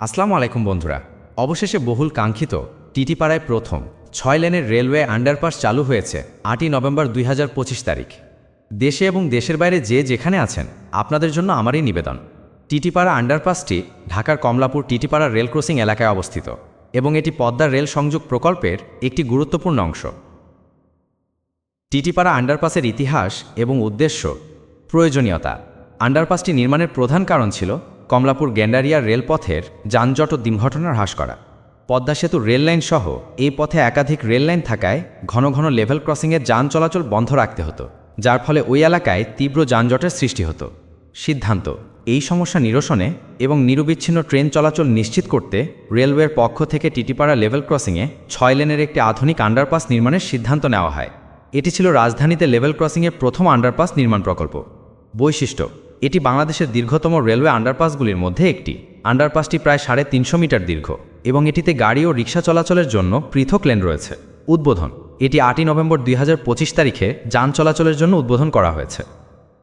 আসসালামু আলাইকুম বন্ধুরা। অবশেষে বহুল কাঙ্ক্ষিত টিটিপাড়ায় প্রথম ছয় লেনের রেলওয়ে আন্ডারপাস চালু হয়েছে আটই নভেম্বর দুই হাজার পঁচিশ তারিখ। দেশে এবং দেশের বাইরে যে যেখানে আছেন, আপনাদের জন্য আমারই নিবেদন। টিটিপাড়া আন্ডারপাসটি ঢাকার কমলাপুর টিটিপাড়া রেল ক্রসিং এলাকায় অবস্থিত এবং এটি পদ্মা রেল সংযোগ প্রকল্পের একটি গুরুত্বপূর্ণ অংশ। টিটিপাড়া আন্ডারপাসের ইতিহাস এবং উদ্দেশ্য প্রয়োজনীয়তা। আন্ডারপাসটি নির্মাণের প্রধান কারণ ছিল কমলাপুর গ্যান্ডারিয়া রেলপথের যানজট ও দিনঘটনার হ্রাস করা। পদ্মা সেতু রেললাইন সহ এই পথে একাধিক রেললাইন থাকায় ঘন ঘন লেভেল ক্রসিংয়ে যান চলাচল বন্ধ রাখতে হতো, যার ফলে ওই এলাকায় তীব্র যানজটের সৃষ্টি হতো। সিদ্ধান্ত, এই সমস্যা নিরসনে এবং নিরবিচ্ছিন্ন ট্রেন চলাচল নিশ্চিত করতে রেলওয়ের পক্ষ থেকে টিটিপাড়া লেভেল ক্রসিংয়ে ছয় লেনের একটি আধুনিক আন্ডারপাস নির্মাণের সিদ্ধান্ত নেওয়া হয়। এটি ছিল রাজধানীতে লেভেল ক্রসিংয়ের প্রথম আন্ডারপাস নির্মাণ প্রকল্প। বৈশিষ্ট্য এটি বাংলাদেশের দীর্ঘতম রেলওয়ে আন্ডারপাসগুলির মধ্যে একটি। আন্ডারপাসটি প্রায় সাড়ে তিনশো মিটার দীর্ঘ এবং এটিতে গাড়ি ও রিক্সা চলাচলের জন্য পৃথক লেন রয়েছে। উদ্বোধন। এটি আটই নভেম্বর দুই হাজার পঁচিশ তারিখে যান চলাচলের জন্য উদ্বোধন করা হয়েছে।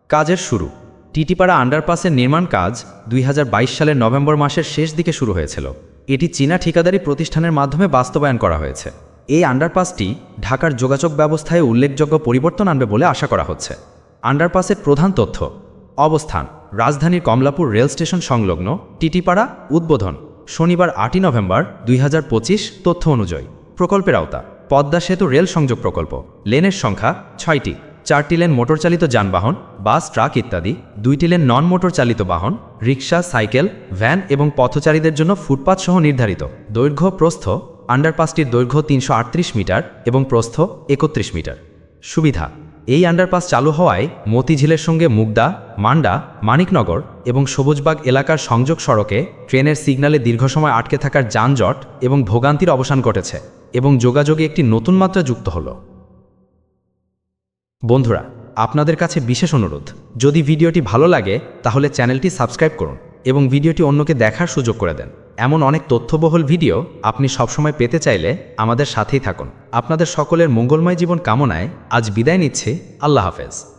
কাজের শুরু। টিটিপাড়া আন্ডারপাসের নির্মাণ কাজ দুই হাজার বাইশ সালের নভেম্বর মাসের শেষ দিকে শুরু হয়েছিল। এটি চীনা ঠিকাদারি প্রতিষ্ঠানের মাধ্যমে বাস্তবায়ন করা হয়েছে। এই আন্ডারপাসটি ঢাকার যোগাযোগ ব্যবস্থায় উল্লেখযোগ্য পরিবর্তন আনবে বলে আশা করা হচ্ছে। আন্ডারপাসের প্রধান তথ্য অবস্থান, রাজধানীর কমলাপুর রেল স্টেশন সংলগ্ন টিটিপাড়া, উদ্বোধন, শনিবার আটই নভেম্বর দুই হাজার পঁচিশ তথ্য অনুযায়ী। প্রকল্পের আওতা, পদ্মা সেতু রেল সংযোগ প্রকল্প, লেনের সংখ্যা ছয়টি, চারটি লেন মোটরচালিত যানবাহন, বাস, ট্রাক ইত্যাদি, দুইটি লেন নন মোটর চালিত বাহন, রিক্সা, সাইকেল, ভ্যান এবং পথচারীদের জন্য ফুটপাথ সহ নির্ধারিত। দৈর্ঘ্য প্রস্থ, আন্ডারপাসটির দৈর্ঘ্য তিনশো আটত্রিশ মিটার এবং প্রস্থ একত্রিশ মিটার। সুবিধা এই আন্ডারপাস চালু হওয়ায় মতিঝিলের সঙ্গে মুগদা, মান্ডা, মানিকনগর এবং সবুজবাগ এলাকার সংযোগ সড়কে ট্রেনের সিগন্যালে দীর্ঘ সময় আটকে থাকার যানজট এবং ভোগান্তির অবসান ঘটেছে এবং যোগাযোগে একটি নতুন মাত্রা যুক্ত হল। বন্ধুরা, আপনাদের কাছে বিশেষ অনুরোধ, যদি ভিডিওটি ভালো লাগে তাহলে চ্যানেলটি সাবস্ক্রাইব করুন এবং ভিডিওটি অন্যকে দেখার সুযোগ করে দেন। এমন অনেক তথ্যবহুল ভিডিও আপনি সবসময় পেতে চাইলে আমাদের সাথেই থাকুন। আপনাদের সকলের মঙ্গলময় জীবন কামনায় আজ বিদায় নিচ্ছে। আল্লাহ হাফেজ।